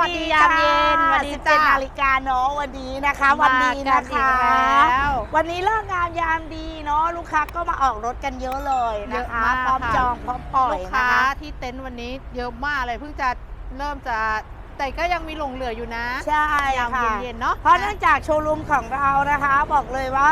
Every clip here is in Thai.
วัสดียามเย็นสวัสดีจ้า17นาฬิกาเนาะวันนี้นะคะ วันนี้นะมากัคะอีกแล้ววันนี้เลิกงามยามดีเนาะลูกค้าก็มาออกรถกันเยอะเลยเยนะอะคะมากพร้อมค่ะจองพร้อมปล่อยลูกนะค้าคะที่เต็นท์วันนี้เยอะมากเลยเพิ่งจะเริ่มจะแต่ก็ยังมีหลงเหลืออยู่นะ ใช่ยามค่ะเย็นๆเนาะเพราะเนื่องจากโชว์รูมของเรานะคะ บอกเลยว่า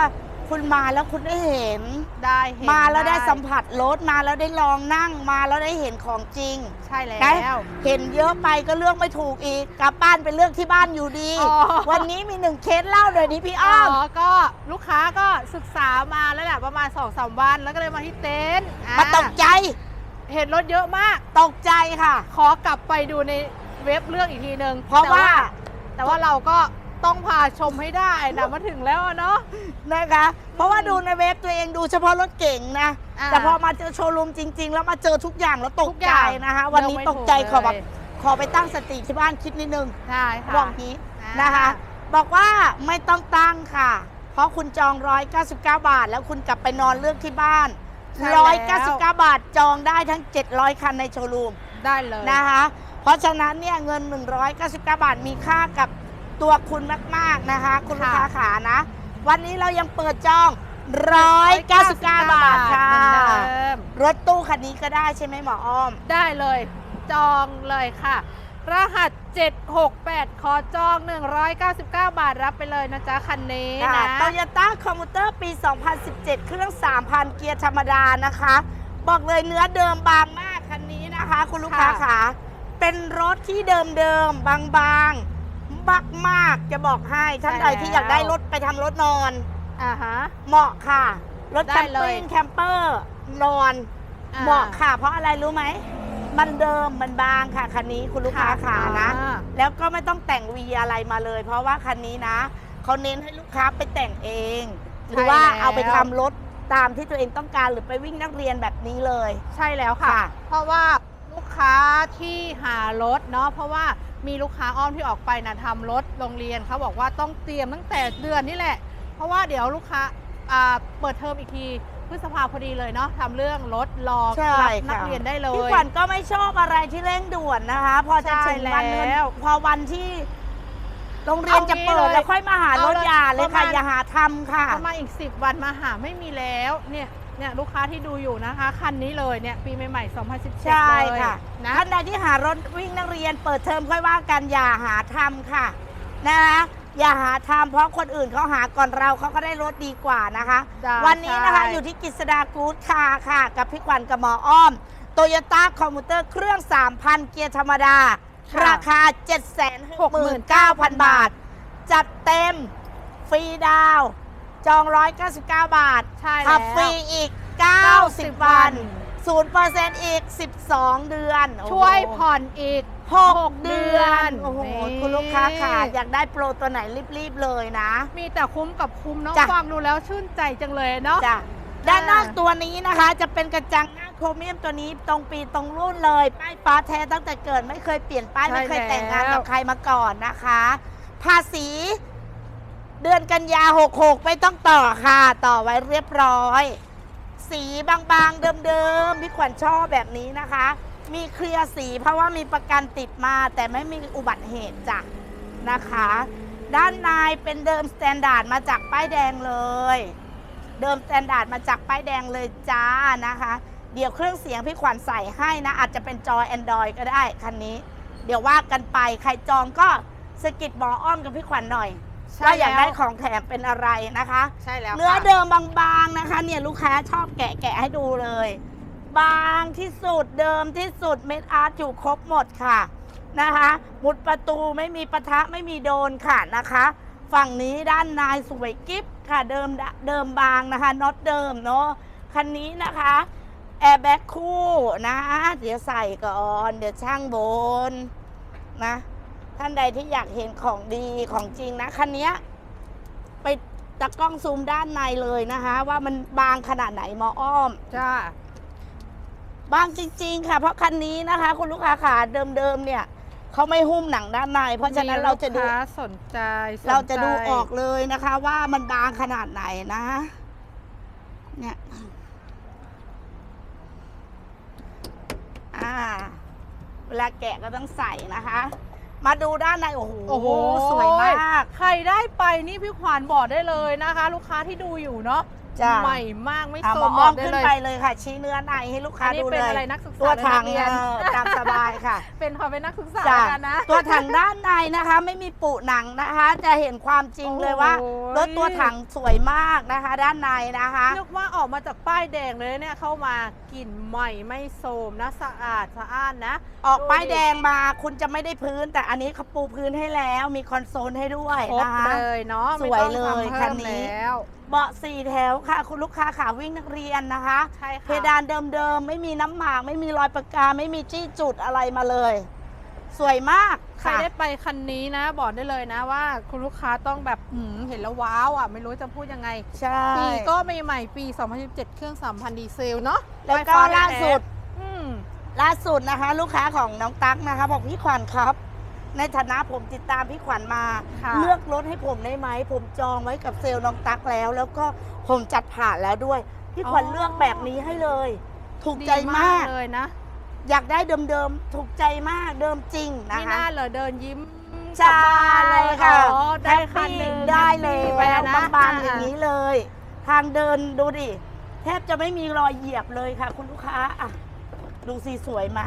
คุณมาแล้วคุณได้เห็น ได้เห็นมาแล้วได้สัมผัสรถมาแล้วได้ลองนั่งมาแล้วได้เห็นของจริง ใช่แล้นะวเห็นเยอะไปก็เลือกไม่ถูกอีกกลับบ้านไปเลือกที่บ้านอยู่ดีอ๋อวันนี้มีหนึ่งเคสเล่าหน่อยดิพี่อ๋อ้ออมก็ลูกค้าก็ศึกษามาแล้วแหละประมาณ2อสวันแล้วก็เลยมาที่เต็นท์อะมาตกใจ เห็นรถเยอะมากตกใจค่ะ ขอกลับไปดูในเว็บเลือกอีกทีนึงเพราะแต่ว่า แต่ว่าเราก็ ต้องพาชมให้ได้นะมาถึงแล้วอะเนาะ นะคะ เพราะว่าดูในเว็บตัวเองดูเฉพาะรถเก่งนะ อ่าแต่พอมาเจอโชว์รูมจริง ๆ แล้วมาเจอทุกอย่างแล้วตกทุกอใจย่างนะคะ วันนี้เลือกไม่ตกใจถูกขอแบบเลย ขอไปตั้งสติที่บ้านคิดนิดนึงใช่ค่ะบอกนี้อ่านะคะ บอกว่าไม่ต้องตั้งค่ะ เพราะคุณจอง 199 บาท แล้วคุณกลับไปนอนเลือกที่บ้าน ใช่แล้ว 199 บาทจองได้ทั้ง 700 คันในโชว์รูม ได้เลย นะคะ เพราะฉะนั้นเนี่ยเงิน 199 บาทมีค่ากับ ตัวคุณมากๆนะคะ คุณลูกค้าขานะ วันนี้เรายังเปิดจอง 199 บาทค่ะ เหมือนเดิม รถตู้คันนี้ก็ได้ใช่ไหมหมออ้อม ได้เลยจองเลยค่ะ รหัส 768 ขอจอง 199 บาทรับไปเลยนะจ๊ะ คันนี้นะ โตโยต้าคอม m ูเตอร์ปี 2017 เครื่อง 3,000 เกียร์ธรรมดานะคะ บอกเลยเนื้อเดิมบางมากคันนี้นะคะ คุณลูกค้าค่ะขาเป็นรถที่เดิมๆ บางๆ บักมากๆจะบอกให้ท่านใดที่อยากได้รถไปทำรถนอน อ่าฮะ เหมาะค่ะ รถได้แคมเลย ปิ้งแคมเปอร์นอน อ่เหมาะค่ะ เพราะอะไรรู้ไหม มันเดิมมันบางค่ะคันนี้คุณลูกค้าขานะ อ่าแล้วก็ไม่ต้องแต่งวีอะไรมาเลย เพราะว่าคันนี้นะเขาเน้นให้ลูกค้าไปแต่งเอง หรือว่าเอาไปทำรถตามที่ตัวเองต้องการหรือไปวิ่งนักเรียนแบบนี้เลย ใช่แล้วค่ะ ค่ะ เพราะว่าลูกค้าที่หารถเนาะเพราะว่า มีลูกค้าอ้อมที่ออกไปนะทำรถโรงเรียนเขาบอกว่าต้องเตรียมตั้งแต่เดือนนี่แหละ เพราะว่าเดี๋ยวลูกค้าอ่าเปิดเทอมอีกทีพฤษภาพอดีเลยเนาะทำเรื่องรถรอใช่รับนักค่ะเรียนได้เลยพี่ขวัญก็ไม่ชอบอะไรที่เร่งด่วนนะคะ พอจะใช่ถึงวันเงินแล้วพอวันที่โรงเรียนจะเปิดเอางี้เลยแล้วค่อยมาหารถเอาเลยอย่าเลยค่ะประมาณอย่าหาทำค่ะประมาณอีก10วันมาหาไม่มีแล้วเนี่ย เนี่ยลูกค้าที่ดูอยู่นะคะ คันนี้เลยเนี่ยปีใหม่ๆ 2017ใช่เลยค่ะนะท่านใดที่หารถวิ่งนักเรียนเปิดเทอมค่อยว่ากันอย่าหาทำค่ะนะคะอย่าหาทำเพราะคนอื่นเขาหาก่อนเราเขาก็ได้รถดีกว่านะคะ จ้ะวันนี้นะคะใช่อยู่ที่กิษดากู๊ดคาร์ค่ะ กับพี่ขวัญกับหมออ้อมโตโยต้าคอมมูเตอร์เครื่อง 3,000 เกียร์ธรรมดา ค่ะ ราคา 769,000 บาท จัดเต็ม ฟรีดาวน์ จอง 199 บาทใช่ขัแล้วบฟรีอีก 90 วัน 0%อีก 12 เดือนโอ้โห ช่วยผ่อนอีก6เดือนโอ้โห นี่ คุณลูกค้าค่ะอยากได้โปรตัวไหนรีบ ๆ เลยนะ มีแต่คุ้มกับคุ้มเนาะจ้ะ ฟังดูแล้วชื่นใจจังเลยเนาะ จ้ะด้านนอกตัวนี้นะคะ จะเป็นกระจังหน้าโครเมียมตัวนี้ตรงปีตรงรุ่นเลย ป้ายฟ้าแท้ตั้งแต่เกิดไม่เคยเปลี่ยนป้าย ใช่ไม่เคยแต่งงานแล้ว กับใครมาก่อนนะคะ ภาษีเดือนกันยา 66 ไม่ต้องต่อค่ะ ต่อไว้เรียบร้อย สีบางๆเดิมๆพี่ขวัญชอบแบบนี้นะคะ มีเคลียร์สีเพราะว่ามีประกันติดมาแต่ไม่มีอุบัติเหตุจ้ะนะคะ ด้านในเป็นเดิมสแตนดาร์ดมาจากป้ายแดงเลย เดิมสแตนดาร์ดมาจากป้ายแดงเลยจ้านะคะ เดี๋ยวเครื่องเสียงพี่ขวัญใส่ให้นะ อาจจะเป็นจอ Android ก็ได้คันนี้ เดี๋ยวว่ากันไปใครจองก็สกิดหมออ้อมกับพี่ขวัญหน่อย ใช่ว่าอยากได้แล้วของแถมเป็นอะไรนะคะ ใช่แล้วเนื้อค่ะเดิมบางๆนะคะ เนี่ยลูกค้าชอบแกะแกะให้ดูเลย บางที่สุดเดิมที่สุดเม็ดอาร์ตอยู่ครบหมดค่ะนะคะหมุดประตูไม่มีปะทะไม่มีโดนค่ะนะคะ ฝั่งนี้ด้านในสวยกิฟค่ะเดิมเดิมบางนะคะน็อตเดิมเนาะคันนี้นะคะแอร์แบ็คคู่นะ เดี๋ยวใส่ก่อน เดี๋ยวช่างบนนะ ท่านใดที่อยากเห็นของดีของจริงนะคันเนี้ยไปตะกล้องซูมด้านในเลยนะคะ ว่ามันบางขนาดไหนหมออ้อมจ้าบางจริง ๆ ค่ะ เพราะคันนี้นะคะ คุณลูกค้าขาเดิมๆเนี่ยเขาไม่หุ้มหนังด้านใน เพราะฉะนั้นเราจะดูมีลูกค้าสนใจสนใจ เราจะดูออกเลยนะคะ ว่ามันบางขนาดไหนนะ เนี่ยอ่าเวลาแกะก็ต้องใส่นะคะ มาดูด้านในโอ้โหโอ้โหสวยมาก ใครได้ไปนี่พี่ขวานบอกได้เลยนะคะ ลูกค้าที่ดูอยู่เนาะ จ้ะใหม่มากไม่เอาโซมามบอ้ออกมได้ขึ้นเลยไปเลยค่ะ ชี้เนื้อในให้ลูกค้าอันนี้ดูเป็นเลยอะไรนักศึกษาตัวถังหรือนักเรียน เออตามสบายค่ะ เป็นความเป็นนักศึกษาจ้ะกันนะ ตัวถังด้านในนะคะ ไม่มีปุหนังนะคะ จะเห็นความจริงเลยว่าโอ้ย รถตัวถังสวยมากนะคะ ด้านในนะคะ นึกว่าออกมาจากป้ายแดงเลยเนี่ยเข้ามากลิ่นใหม่ไม่โสมนะสะอาดสะอ้านนะ ออกป้ายแดงมาคุณจะไม่ได้พื้น แต่อันนี้เขาปูพื้นให้แล้วมีคอนโซลให้ด้วยครบนะคะ เลยเนาะสวยไม่ต้องเลยทำคัเพิ่นมนี้ แล้ว เบาะสี่แถวค่ะ คุณลูกค้าขาวิ่งนักเรียนนะคะ ใช่ค่ะเพดานเดิมๆ ไม่มีน้ำหมาก ไม่มีรอยปากกา ไม่มีจี้จุดอะไรมาเลย สวยมากใครค่ะ ได้ไปคันนี้นะ บอกได้เลยนะว่า คุณลูกค้าต้องแบบหืมเห็นแล้วว้าวอะ ไม่รู้จะพูดยังไง ใช่ ปีก็ใหม่ๆปี 2017 เครื่อง 3,000 ดีเซลเนาะแล้วก็ไฟฟ้ล่าสุดอืมล่าสุดนะคะ ลูกค้าของน้องตั๊กนะคะ บอกพี่ขวัญครับ ในฐานะผมติดตามพี่ขวัญมา ค่ะ เลือกรถให้ผมได้ไหม ผมจองไว้กับเซลล์น้องตั๊กแล้ว แล้วก็ผมจัดผ่านแล้วด้วย พี่ขวัญเลือกแบบนี้ให้เลย ถูกใจมาก เลยนะอยากได้เดิมๆ ถูกใจมากเดิมจริงนะนี่คะน่าเลยเดินยิ้มใช่กลับบ้านเลยค่ะอ๋อได้แฮปคันหนึ่งได้เลยไปแล้วนะบางๆอย่างนี้เลย ทางเดินดูดิ แทบจะไม่มีรอยเหยียบเลยค่ะ คุณลูกค้าอะดูสิสวยมะ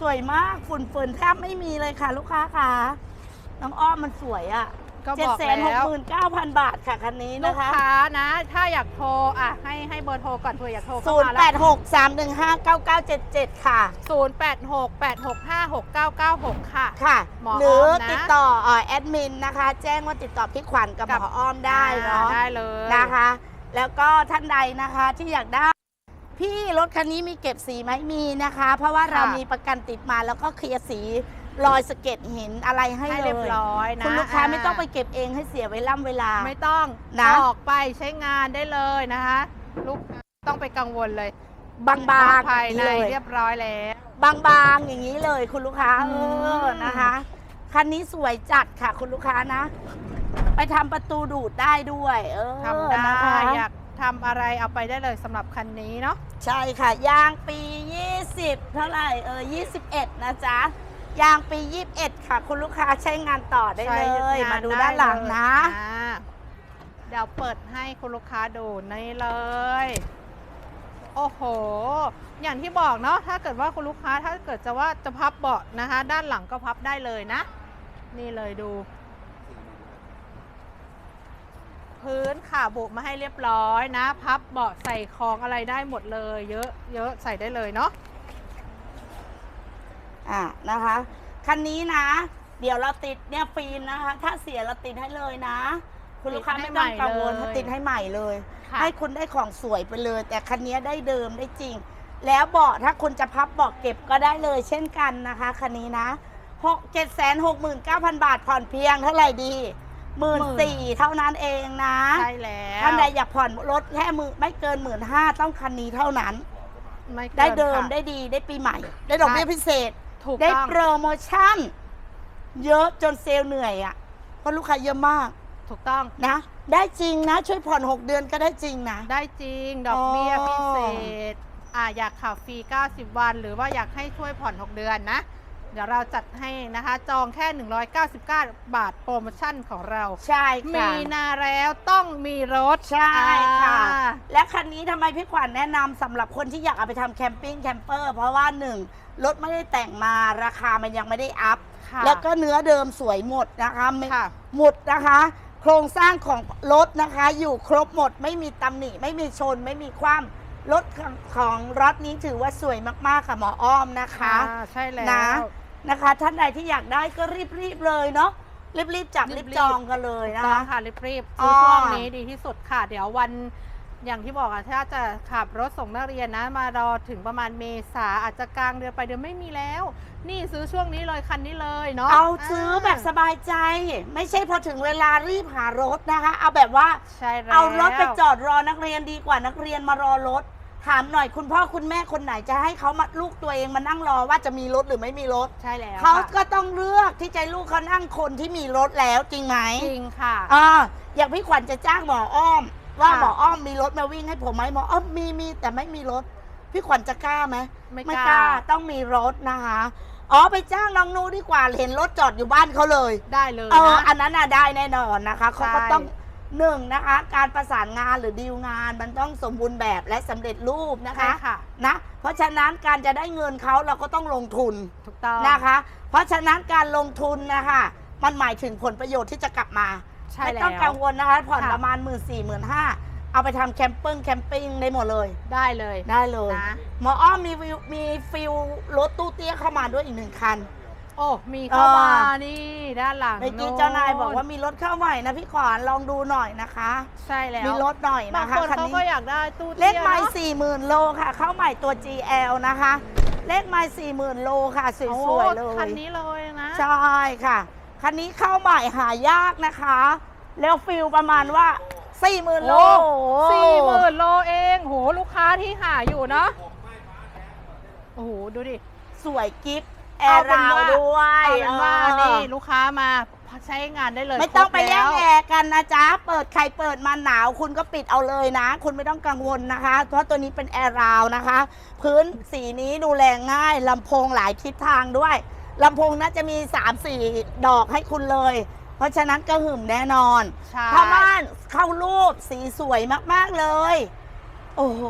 สวยมากฝุ่นเฟินแทบไม่มีเลยค่ะ ลูกค้าค่ะน้องอ้อมมันสวยอะก็เจ็บดอกแสนหกแล้วหมื่นเก้าพันบาทค่ะคันนี้ลูนะกคะค้านะ ถ้าอยากโทรอะให้ให้เบอร์โทรก่อนเผื่ออยากโทรเข้าศูนย์มาแปแล้วดหกสามหนึ่งห้าเก้าเก้าเจ็ดเจ็ดค่ะ ศูนย์แปดหกแปดหกห้าหกเก้าเก้าหกค่ะ ค่ะ หมอหรืออ้อมนะ ติดต่อเอ่อแอดมินนะคะ แจ้งว่าติดต่อพี่ขวัญกับหกับมออ้อมได้เนาะอ่ได้เลย นะคะ แล้วก็ท่านใดนะคะที่อยากได้ พี่รถคันนี้มีเก็บสีไหมมีนะคะ เพราะว่าเรามีประกันติดมาแล้วก็เคลียร์สีรอยสะเก็ดหินอะไรให้ให้เลเรียบยร้อยนะคุณลูกค้าอ่ไม่ต้องไปเก็บเองให้เสียเวล่ำเวลา ไม่ต้องนะออกไปใช้งานได้เลยนะคะลูกค้าไม่ต้องไปกังวลเลยบางๆภายอย่างในนี้เลยเรียบร้อยแล้วบางๆอย่างนี้เลยคุณลูกค้าอืเอมอนะคะคันนี้สวยจัดค่ะ คุณลูกค้านะ ไปทำประตูดูดได้ด้วย เออทำได้นะคะอยากทำอะไรเอาไปได้เลยสำหรับคันนี้เนาะ ใช่ค่ะ ยางปี 20 เท่าไหร่เออ21 นะจ๊ะ ยางปี 21 ค่ะ คุณลูกค้าใช้งานต่อได้ใช้เลยงมาดูด้านหลังนะได้เลยอ่าเดี๋ยวเปิดให้คุณลูกค้าดูนี่เลย โอ้โห อย่างที่บอกเนาะถ้าเกิดว่าคุณลูกค้าถ้าเกิดจะว่าจะพับเบาะนะคะ ด้านหลังก็พับได้เลยนะ นี่เลยดู พื้นขาบุมาให้เรียบร้อยนะ พับเบาะใส่ของอะไรได้หมดเลย เยอะเยอะใส่ได้เลยเนาะอะนะคะ คันนี้นะ เดี๋ยวเราติดเนี่ยฟิล์มนะคะ ถ้าเสียเราติดให้เลยนะ คุณลูกค้าติดให้ไม่ต้องกังวลใหม่เลยถ้าติดให้ใหม่เลยค่ะให้คุณได้ของสวยไปเลย แต่คันนี้ได้เดิมได้จริง แล้วเบาะถ้าคุณจะพับเบาะเก็บก็ได้เลย เช่นกันนะคะคันนี้นะหกเจ็ดแสนหกหมื่นเก้าพันบาทผ่อนเพียงเท่าไหร่ดี หมื่นสี่เท่านั้นเองนะใช่แล้วท่านใดอยากผ่อนรถแค่มือไม่เกินหมื่นห้าต้องคันนี้เท่านั้นไม่กินได้เดิมค่ะ ได้ดีได้ปีใหม่ ได้ดอกเบี้ยใช่พิเศษ ถูกได้ต้องโปรโมชั่น เยอะจนเซลล์เหนื่อยอะ่ะเพราะลูกค้าเยอะมากถูกต้อง นะ ได้จริงนะ ช่วยผ่อน 6 เดือนก็ได้จริงนะ ได้จริง ดอกเบี้ยอ๋อ พิเศษ อ่าอยากขับฟรี 90 วัน หรือว่าอยากให้ช่วยผ่อน 6 เดือนนะ เดี๋ยวเราจัดให้นะคะ จองแค่ 199 บาทโปรโมชั่นของเรา ใช่ค่ะมีนาแล้วต้องมีรถใช่ค่ะ อ่า และคันนี้ทำไมพี่ขวัญแนะนำสำหรับคนที่อยากเอาไปทำแคมปิ้งแคมเปอร์ เพราะว่าหนึ่งรถไม่ได้แต่งมาราคามันยังไม่ได้อัพ ค่ะแล้วก็เนื้อเดิมสวยหมดนะคะไม่ค่ะ หมดนะคะ โครงสร้างของรถนะคะ อยู่ครบหมดไม่มีตำหนิไม่มีชน ไม่มีคว่ำรถของของรถนี้ถือว่าสวยมากๆค่ะหมออ้อมนะคะอ่าใช่แล้ว นะ นะคะ ท่านใดที่อยากได้ก็รีบๆเลยเนาะรีบๆจับรีรีบบๆจองกันเลยนะต้อคะงค่ะรีบๆอ๋ซื้ออช่วงนี้ดีที่สุดค่ะ เดี๋ยววันอย่างที่บอกอะถ้าจะขับรถส่งนักเรียนนะ มารอถึงประมาณเมษาอาจจะกลางเดือนไปเดือนไม่มีแล้ว นี่ซื้อช่วงนี้เลยคันนี้เลยเนาะเอาซื้อแบบสบายใจ ไม่ใช่พอถึงเวลารีบหารถนะคะ เอาแบบว่า ใช่แล้ว เอารถไปจอดรอนักเรียนดีกว่านักเรียนมารอรถ ถามหน่อยคุณพ่อคุณแม่คนไหนจะให้เขามาลูกตัวเองมานั่งรอว่าจะมีรถหรือไม่มีรถ ใช่แล้วเขาค่ะก็ต้องเลือกที่จะให้ลูกเขานั่งคนที่มีรถแล้วจริงไหมจริงค่ะ อ่าอย่างพี่ขวัญจะจ้างหมออ้อม ว่าค่ะ หมออ้อมมีรถมาวิ่งให้ผมไหมหมออ้อมมีมีแต่ไม่มีรถ พี่ขวัญจะกล้าไหม ไม่กล้าต้องมีรถนะคะ อ๋อไปจ้างน้องนูดีกว่าเห็นรถจอดอยู่บ้านเขาเลย ได้เลยเออนะ อันนั้นน่ะได้แน่นอนนะคะเขาก็ใช่ ต้อง หนึ่งนะคะ การประสานงานหรือดีลงานมันต้องสมบูรณ์แบบและสำเร็จรูปนะใช่คะค่ะนะเพราะฉะนั้นการจะได้เงินเขาเราก็ต้องลงทุนถูกต้องนะคะ เพราะฉะนั้นการลงทุนนะคะมันหมายถึงผลประโยชน์ที่จะกลับมาใช่ไม่แล้วต้องกังวลนะคะผ่อนค่ะประมาณหมื่นสี่หมื่นห้าเอาไปทำแคมปิ้งแคมปิ้งได้หมดเลยได้เลยได้เลยนะหมออ้อมมีวิวมีฟิลรถตู้เตี้ยเข้ามาด้วยอีกหนึ่งคัน โอ้มีเข้ามาอ่านี่ด้านหลังเมื่อกี้โเจ้านายบอกว่ามีรถเข้าใหม่นะพี่ขวานลองดูหน่อยนะคะ ใช่แล้วมีรถหน่อยบานะงคะคนคันเขานี้ก็อยากได้ตู้เลขไม้ตี้ยนอะ สี่หมื่นโลค่ะ เข้าใหม่ตัว GL นะคะ เลขไม้สี่หมื่นโลค่ะสโอ้วยๆเลย คันนี้เลยนะใช่ค่ะ คันนี้เข้าใหม่หายากนะคะ แล้วฟิลประมาณว่าสี่หมื่นโลโอ้สี่หมื่นโลเอง โห ลูกค้าที่หาอยู่เนาะ โอ้โห ดูดิ สวยกิฟต์ แอเอาร์เป็นราวว่าด้วย เอาเป็นว่าเออนี่ลูกค้ามาใช้งานได้เลยไม่ต้องครบไปแย่งล้วแอร์กันนะจ๊ะ เปิดใครเปิดมาหนาว คุณก็ปิดเอาเลยนะ คุณไม่ต้องกังวลนะคะ เพราะตัวนี้เป็นแอร์ราวนะคะ พื้นสีนี้ดูแลง่ายลำโพงหลายทิศทางด้วยลำโพงน่าจะมี 3-4 ดอกให้คุณเลย เพราะฉะนั้นก็หึมแน่นอนใช่ผ้าม่านเข้ารูปสีสวยมาก ๆ เลย โอ้โห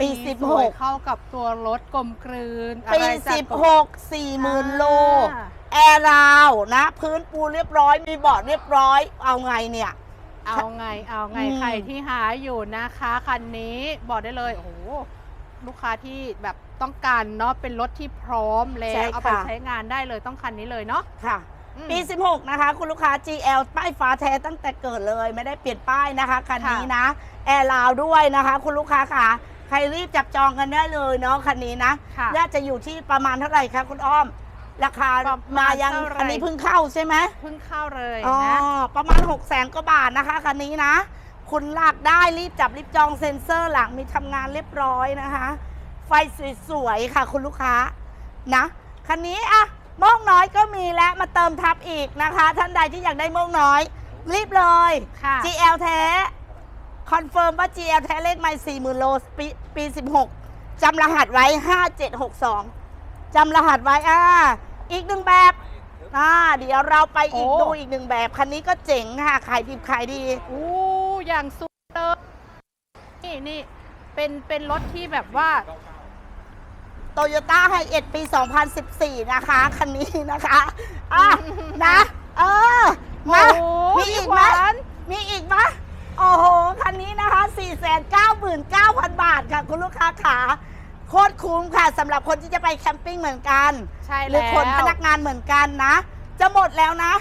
ปีสีสวย16เข้ากับตัวรถกลมกลืนปีอะไรจัดกลม16 40,000โล อ่าแอร์ราวนะ พื้นปูเรียบร้อย มีเบาะเรียบร้อย เอาไงเนี่ย เอาไงเอาไงอืม ใครที่หาอยู่นะคะคันนี้บอกได้เลยโอ้โหลูกค้าที่แบบต้องการเนาะเป็นรถที่พร้อมแล้วเอาไปใช้งานได้เลยต้องคันนี้เลยเนาะค่ะ อืม ปี 16 นะคะ คุณลูกค้า GL ป้ายฟ้าแท้ตั้งแต่เกิดเลย ไม่ได้เปลี่ยนป้ายนะคะคันนี้นะ แอร์ราวด้วยนะคะ คุณลูกค้าค่ะ ใครรีบจับจองกันได้เลยเนาะคันนี้นะค่ะ น่าจะอยู่ที่ประมาณเท่าไหร่คะคุณอ้อม ราคาประมาณมายังเท่าไหร่คันนี้เพิ่งเข้าใช่ไหมเพิ่งเข้าเลยอ๋อนะ ประมาณ6 0แสนกว่าบาทนะคะคันนี้นะ คุณลากได้รีบจับรีบจองเซ็นเซอร์หลังมีทำงานเรียบร้อยนะคะ ไฟสวยๆค่ะคุณลูกค้านะคันนี้อะโม่งน้อยก็มีแล้วมาเติมทับอีกนะคะ ท่านใดที่อยากได้โม่งน้อย รีบเลย ค่ะ GL แท้ คอนเฟิร์มว่า GL แท้เลขไม่4 0,000โลปีปี16จำรหัสไว้5762จำรหัสไว้อ่าอีกหนึ่งแบบอ่าเดี๋ยวเราไปอีกโอ้ ดูอีกหนึ่งแบบ คันนี้ก็เจ๋งค่ะขายดีขายดี อู้อย่างสุดเลยนี่นี่เป็นเป็นรถที่แบบว่า โตโยต้าไฮเอ็ดปี 2014 นะคะ คันนี้นะคะ อะ นะ เออมาโอ้มีพี่อีกขไหมวัญ มีอีกไหม โอ้โห คันนี้นะคะ 499,000 บาทค่ะ คุณลูกค้าขาโคตรคุ้มค่ะสำหรับคนที่จะไปแคมปิ้งเหมือนกัน ใช่หรือแล้วคนพนักงานเหมือนกันนะ จะหมดแล้วนะ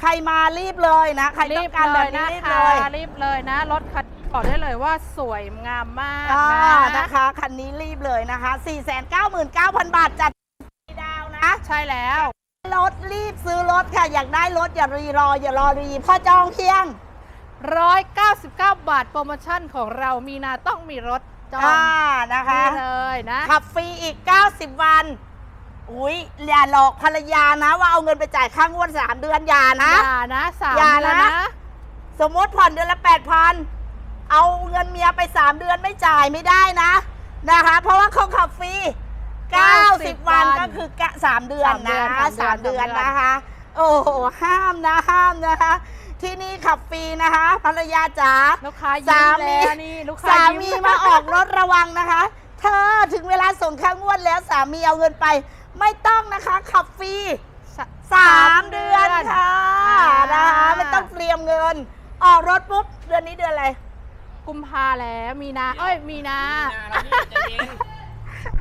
ใครมารีบเลยนะ ใครต้รีอบงการเลแบบยนี้นะรีบคะเลยรีบเลยนะ รถคันนี้บอกได้เลยว่าสวยงามมากอ่านะนะคะ คันนี้รีบเลยนะคะ 499,000 บาทจัดดาวนะ ใช่แล้ว รถรีบซื้อรถค่ะ อยากได้รถอย่ารีรอ อย่ารอรีพอจองเพียง 199 บาทโปรโมชั่นของเรามีนาต้องมีรถจองอ่านะคะ นี่เลยนะ ขับฟรีอีก 90 วัน อุ้ยอย่าหลอกภรรยานะ ว่าเอาเงินไปจ่ายค่างวดสามเดือนอย่านะ อย่านะสามอย่าเดือนนะ นะ สมมติผ่อนเดือนละ 8,000 เอาเงินเมียไป 3 เดือนไม่จ่ายไม่ได้นะนะคะ เพราะว่าเขาขับฟรี 90วันก็คือกะ3เดือนนะสามเดือน 3 เดือนนะคะ โอ้โหห้ามนะห้ามนะคะ ที่นี่ขับฟรีนะคะภรรยาจ๋าลูกค้าสายิ้มมีแล้วนี่ลูกค้าสายิ้มีมาออกรถระวังนะคะ เธอถึงเวลาส่งค่างวดแล้วสามีเอาเงินไป ไม่ต้องนะคะ ขับฟรีสะสามเดือนค่ะอ่านนะคะไม่ต้องเตรียมเงิน ออกรถปุ๊บเดือนนี้เดือนอะไรกุมภาแล้วมีนาเอ้ยมีนา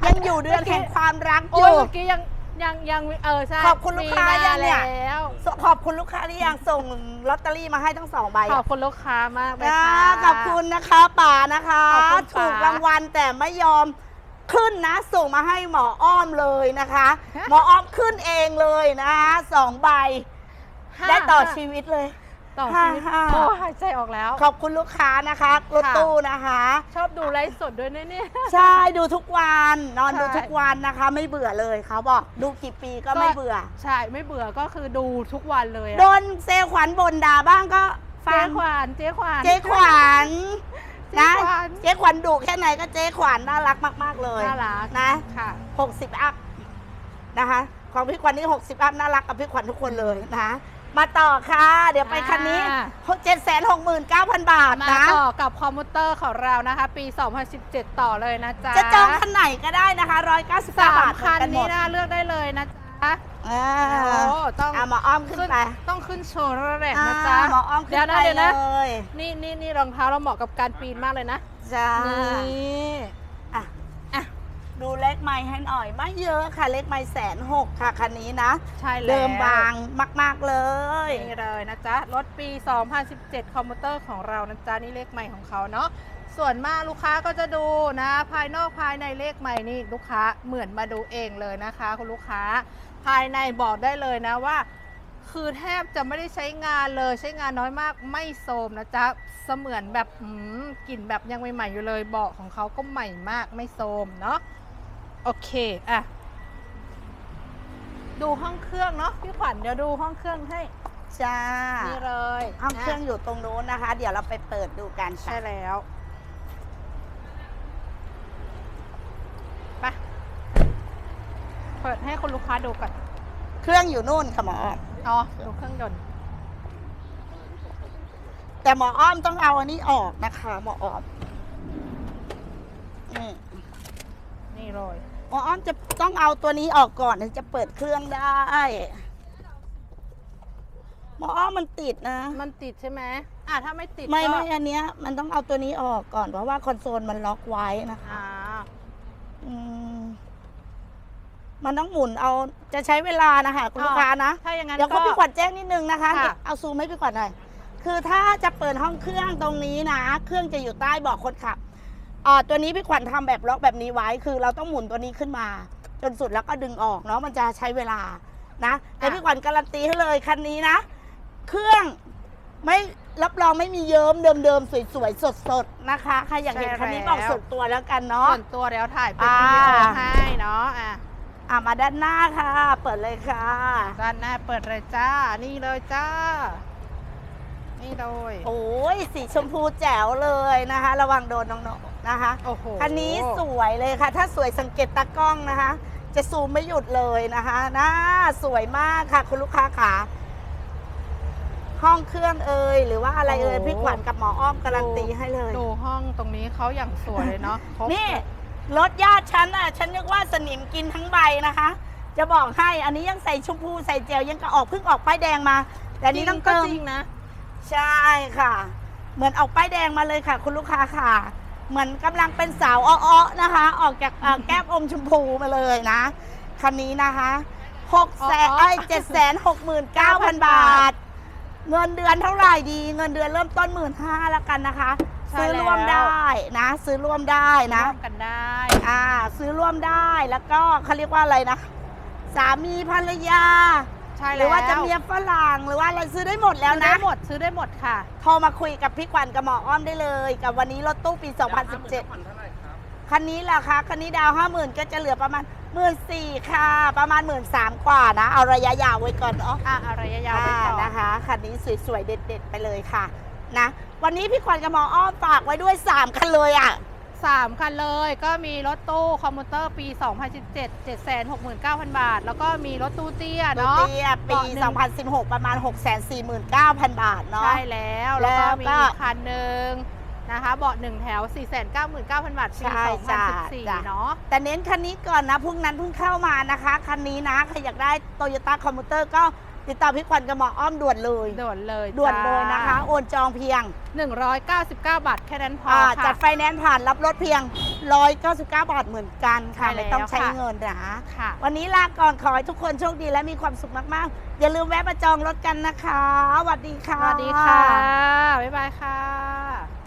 ยังอยู่เดือนแห่งความรักอโอ้ยยู่เมื่อกี้ยัง ยังยังเออใช่ขอบคุณลูกค้ามียังเนี่ย แล้วขอบคุณลูกค้าที่ยังส่งลอตเตอรี่มาให้ทั้งสองใบขอบคุณลูกค้ามากเลยนะค่ะ ขอบคุณนะคะป่านะคะ ขอบคุณป๋าถูกรางวัลแต่ไม่ยอมขึ้นนะ ส่งมาให้หมออ้อมเลยนะคะฮะหมออ้อมขึ้นเองเลยนะคะสองใบ ห้าได้ต่อชีวิตเลย ต่อชีวิตห้าโอ้หายใจออกแล้ว ขอบคุณลูกค้านะคะรถค่ะ ตู้นะคะ ชอบดูไลฟ์สดด้วยนะเนี่ย ใช่ดูทุกวันนอนใช่ ดูทุกวันนะคะ ไม่เบื่อเลยเขาบอกดูกี่ปีก็ไม่เบื่อ ใช่ไม่เบื่อก็คือดูทุกวันเลยอะโดนเซลลขวัญบนด่าบ้างก็ฟัเจ๊งขวัญเจ๊ขวัญเจ๊ขวัญเจ๊นะขวัญ เจ๊ขวัญดุแค่ไหนก็เจ๊ขวัญน่ารักมาก ๆ เลยน่ารักนะค่ะ 60 อัพนะคะ ของพี่ขวัญนี่60 อัพน่ารักกับพี่ขวัญทุกคนเลยนะ มาต่อค่ะ เดี๋ยวไปคันนี้อ่า7 6 9 0 0 0บาทมานะต่อกับคอมพิวเตอร์ของเรานะคะ ปี 2017 ต่อเลยนะจ๊ะ จะจองคันไหนก็ได้นะคะ199บสามาทเหมืคัอนนกันหมนี้ดนะเลือกได้เลยนะจ๊ะอ่าโอ้ต้องอะหมออ้อมขึ้นไป ต้องขึ้นโชว์แรกนะจ๊ะอ่าหมออ้อมขึ้เดี๋ยวนนะไปเดี๋ยวนะเลยนี่นี่นี่รองเท้าเราเหมาะกับการปีนมากเลยนะจ้านี่อะอะ ดูเล็กไม้ให้หน่อยไม่เยอะค่ะ เล็กไม้แสนหกค่ะคันนี้นะ ใช่แล้วเดิมบางมาก ๆเลยนี่เลยนะจ๊ะ รถปี 2017 คอมพิวเตอร์ของเรานะจ๊ะ นี่เลขใหม่ของเขาเนาะส่วนมากลูกค้าก็จะดูนะ ภายนอกภายในเลขใหม่นี่ลูกค้าเหมือนมาดูเองเลยนะคะ คุณลูกค้าภายในบอกได้เลยนะว่า คือแทบจะไม่ได้ใช้งานเลยใช้งานน้อยมากไม่โทรมนะจ๊ะเสมือนแบบอืมกลิ่นแบบยังใหม่ๆอยู่เลยเบาะของเขาก็ใหม่มากไม่โทรมเนาะ โอเคอะดูห้องเครื่องเนาะพี่ขวัญเดี๋ยวดูห้องเครื่องให้จ้านี่เลยห้องเครื่องนะอยู่ตรงนู้นนะคะ เดี๋ยวเราไปเปิดดูกันค่ะใช่แล้วไปเปิดให้คุณลูกค้าดูก่อนเครื่องอยู่นู่นค่ะหมออ้อมอ๋อดูเครื่องยนต์แต่หมออ้อมต้องเอาอันนี้ออกนะคะ หมออ้อมอืม นี่เลยหมออ้อมจะต้องเอาตัวนี้ออกก่อนถึงจะเปิดเครื่องได้หมออ้อมมันติดนะ มันติดใช่ไหมอะถ้าไม่ติดไม่ก็ไม่อันเนี้ย มันต้องเอาตัวนี้ออกก่อนเพราะว่าคอนโซลมันล็อกไว้นะคะ อ่าอืมมันต้องหมุนเอาจะใช้เวลานะคะคุณลูกค้านะ ถ้าอย่างนั้นเดี๋ยวก็คุณพี่ขวัญแจ้งนิดนึงนะคะค่ะ เอาซูมให้พี่ขวัญหน่อย คือถ้าจะเปิดห้องเครื่องตรงนี้นะ เครื่องจะอยู่ใต้เบาะคนขับ อ่าตัวนี้พี่ขวัญทำแบบล็อกแบบนี้ไว้ คือเราต้องหมุนตัวนี้ขึ้นมา จนสุดแล้วก็ดึงออกเนาะมันจะใช้เวลานะแต่พี่ขวัญการันตีให้เลยคันนี้นะ เครื่องไม่รับรองไม่มีเยิ้มเดิมๆสวยๆสดๆนะคะใครอยากเห็นคันนี้บอกส่วนตัวแล้วกันเนาะส่วนตัวเดี๋ยวถ่ายเป็นอ่าวิดีโอให้เนาะอะอะมาด้านหน้าค่ะ เปิดเลยค่ะ ด้านหน้าเปิดเลยจ้า นี่เลยจ้า นี่เลย โอ้ยสีชมพูแจ๋วเลยนะคะ ระวังโดนน้องๆ นะคะโอ้โหคันนี้สวยเลยค่ะ ถ้าสวยสังเกตตากล้องนะคะ จะซูมไม่หยุดเลยนะคะน่าสวยมากค่ะ คุณลูกค้าขาห้องเครื่องเอ่ยหรือว่าอะไรเอ่ยพี่ขวัญกับหมออ้อมการันตีให้เลย ดูห้องตรงนี้เขาอย่างสวยเลยเนาะครบนี่รถญาติฉันอะฉันนึกว่าสนิมกินทั้งใบนะคะ จะบอกให้อันนี้ยังใส่ชมพูใส่เจลยังกระออกเพิ่งออกป้ายแดงมา แต่อันนี้ต้องก็เติมจริงนะ ใช่ค่ะ เหมือนออกป้ายแดงมาเลยค่ะ คุณลูกค้าค่ะ เหมือนกำลังเป็นสาวอ้อๆนะคะ ออกจากเอ่อแก้มอมชมพูมาเลยนะคันนี้นะคะหกแสนอ้อๆไอ้เจ็ดแสนหกหมื่นเก้าพันบาท เงินเดือนเท่าไหร่ดี เงินเดือนเริ่มต้นหมื่นห้าแล้วกันนะคะใช่ซื้อร่วมแล้วได้นะ ซื้อร่วมได้นะร่วมกันได้อ่าซื้อร่วมได้แล้วก็เขาเรียกว่าอะไรนะ สามีภรรยา ใช่หแล้วรือว่าจะเมียฝรั่งหรือว่าอะไรซื้อได้หมดแล้วซื้อนะ ได้หมดซื้อได้หมดค่ะ โทรมาคุยกับพี่ขวัญกับหมออ้อมได้เลย กับวันนี้รถตู้ปี 2017 คันนี้ราคาคันนี้ดาว 50,000 ก็จะเหลือประมาณ 1 4ื่นค่ะ ประมาณ 1 3ื่นกว่านะ เอาระยะยาวไว้ก่อนเนาะอะเอาระยะยาวไปก่อนอ่นะคะ คันนี้สวยๆ เด็ดๆ ไปเลยค่ะ นะ วันนี้พี่ขวัญกับหมออ้อมฝากไว้ด้วย 3 คันเลยอะ สามคันเลย ก็มีรถตู้คอมพิวเตอร์ปี 2017 769,000 บาท แล้วก็มีรถตู้เตี้ยรถเนาะ เตี้ยปีเบาะหนึ่ง 2016 ประมาณ 649,000 บาทเนาะ ใช่แล้วแล้วก็แล้วมีก็ อีกคันหนึ่งนะคะเบาะหนึ่งแถว 499,000 บาทปี ใช่จ้ะจ้ะ 2014 เนาะ แต่เน้นคันนี้ก่อนนะพรุ่งนั้นเพิ่งเข้ามานะคะ คันนี้นะใครอยากได้โตโยต้าคอมพิวเตอร์ก็ ติดต่อพี่ขวัญกับหมออ้อมด่วนเลยด่วนเลยด่วนเลยนะคะ โอนจองเพียง 199 บาทแค่นั้นพออ่าค่ะจัดไฟแนนซ์ผ่านรับรถเพียง 199 บาทเหมือนกันค่ะใช่แล้วไม่ต้องใช้ค่ะเงินนะค่ะวันนี้ลาก่อนขอให้ทุกคนโชคดีและมีความสุขมากๆ อย่าลืมแวะมาจองรถกันนะคะสวัสดีสค่ะวัสดีค่ะบ๊ายบายค่ะ